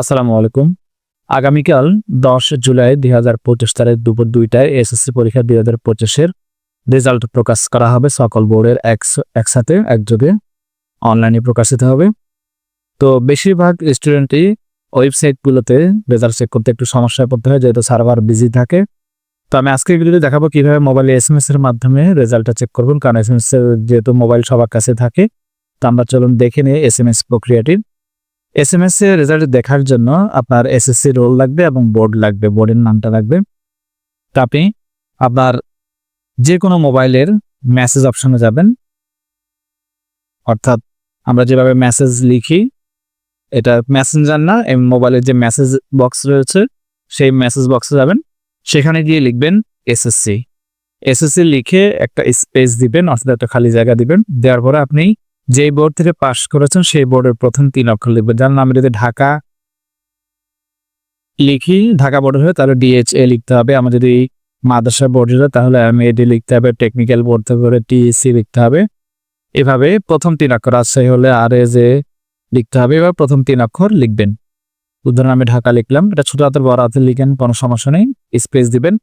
আসসালামু আলাইকুম। আগামীকাল দশ জুলাই দুই হাজার পঁচিশ তারিখ দুপুর দুইটায় এসএসসি পরীক্ষা দুই হাজার পঁচিশের রেজাল্ট প্রকাশ করা হবে। সকল বোর্ডের একস- একসাথে, একযোগে অনলাইনে প্রকাশিত হবে। তো বেশিরভাগ স্টুডেন্টই ওয়েবসাইটগুলোতে রেজাল্ট চেক করতে একটু সমস্যায় পড়তে হয়, যেহেতু সার্ভার বিজি থাকে। তো আমি আজকের ভিডিওতে দেখাবো কীভাবে মোবাইলে এস এম এর মাধ্যমে রেজাল্টটা চেক করবেন, কারণ এস এম এস যেহেতু মোবাইল সবার কাছে থাকে, তো আমরা চলুন দেখে নিই এস এম এস প্রক্রিয়াটি এস এম এস রেজাল্ট দেখার জন্য আপনার এসএসসি রোল লাগবে এবং বোর্ড লাগবে বোর্ডের নামটা লাগবে। তো আপনি আপনার যে কোনো মোবাইলের মেসেজ অপশনে যাবেন। অর্থাৎ আমরা যেভাবে মেসেজ লিখি, এটা মেসেঞ্জার না, এই মোবাইলের যে মেসেজ বক্স রয়েছে, সেই মেসেজ বক্সে যাবেন। সেখানে গিয়ে লিখবেন এসএসসি এসএসসি লিখে একটা স্পেস দিবেন, অর্থাৎ একটা খালি জায়গা দিবেন। দেওয়ার পরে আপনি যেই বোর্ড থেকে পাশ করেছেন, সেই বোর্ডের প্রথম তিন অক্ষর লিখবেন। যার নামে যদি ঢাকা লিখি, ঢাকা বোর্ড হয়ে তাহলে ডিএইচএ লিখতে হবে। আমার যদি মাদ্রাসা বোর্ড হয় তাহলে আমি এডি লিখতে হবে টেকনিক্যাল বোর্ড থেকে টিএসসি লিখতে হবে। এভাবে প্রথম তিন অক্ষর রাজশাহী হলে আর এ যে লিখতে হবে। এবার প্রথম তিন অক্ষর লিখবেন। উদাহরণ আমি ঢাকা লিখলাম। এটা ছোট হাতের, বড় হাতে লিখেন, কোনো সমস্যা নেই। স্পেস দিবেন।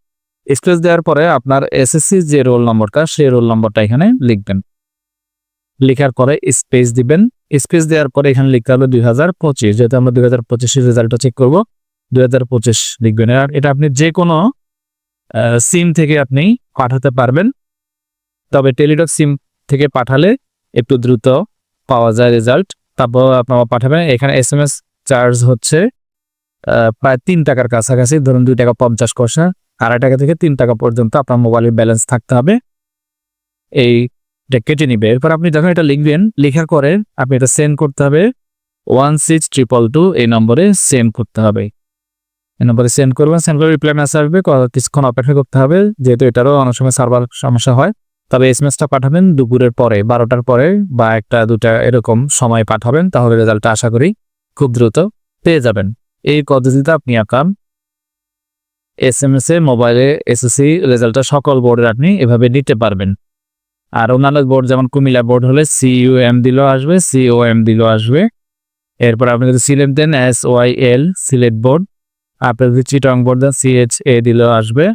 স্পেস দেওয়ার পরে আপনার এসএসসি যে রোল নম্বরটা, সেই রোল নম্বরটা এখানে লিখবেন। লেখার পরে স্পেস দিবেন। স্পেস দেওয়ার পরে এখানে লিখতে হবে দুই হাজার পঁচিশ। যেহেতু আমরা দুই হাজার পঁচিশের রেজাল্টটা চেক করব, দুই হাজার পঁচিশ লিখবেন। আর এটা আপনি যে কোনো সিম থেকে আপনি পাঠাতে পারবেন। তবে টেলিটক সিম থেকে পাঠালে একটু দ্রুত পাওয়া যায় রেজাল্ট তারপর আপনারা পাঠাবেন। এখানে এস এম এস চার্জ হচ্ছে প্রায় তিন টাকার কাছাকাছি। ধরুন দুই টাকা পঞ্চাশ পয়সা। আড়াই টাকা থেকে তিন টাকা পর্যন্ত আপনার মোবাইলের ব্যালেন্স থাকতে হবে। এই এটা কেটে নিবে। এরপর আপনি যখন এটা লিখবেন, লেখার পরে আপনি এটা সেন্ড করতে হবে। ওয়ান সিক্স ট্রিপল টু এই নম্বরে সেন্ড করতে হবে। এই নম্বরে সেন্ড করবেন সেন্ড করে রিপ্লাই মেসেজ আসবে। কিছুক্ষণ অপেক্ষা করতে হবে। যেহেতু এটারও অনেক সময় সার্ভার সমস্যা হয়, তবে এস এম এসটা পাঠাবেন দুপুরের পরে, বারোটার পরে বা একটা, দুটা এরকম সময় পাঠাবেন, তাহলে রেজাল্টটা আশা করি খুব দ্রুত পেয়ে যাবেন। এই পদ্ধতিতে আপনি আঁকান এস এম এস এ মোবাইলে এসএসসি রেজাল্টটা সকল বোর্ডের আপনি এভাবে নিতে পারবেন। আর অন্যান্য বোর্ড যেমন কুমিল্লা বোর্ড হলে সিইউ এম দিলেও আসবে সিও এম দিলেও আসবে। এরপর আপনি যদি সিলেট দেন S Y L Sylhet board আপনি যদি চিটং বোর্ড দেন সিএইচ এ দিলেও আসবে।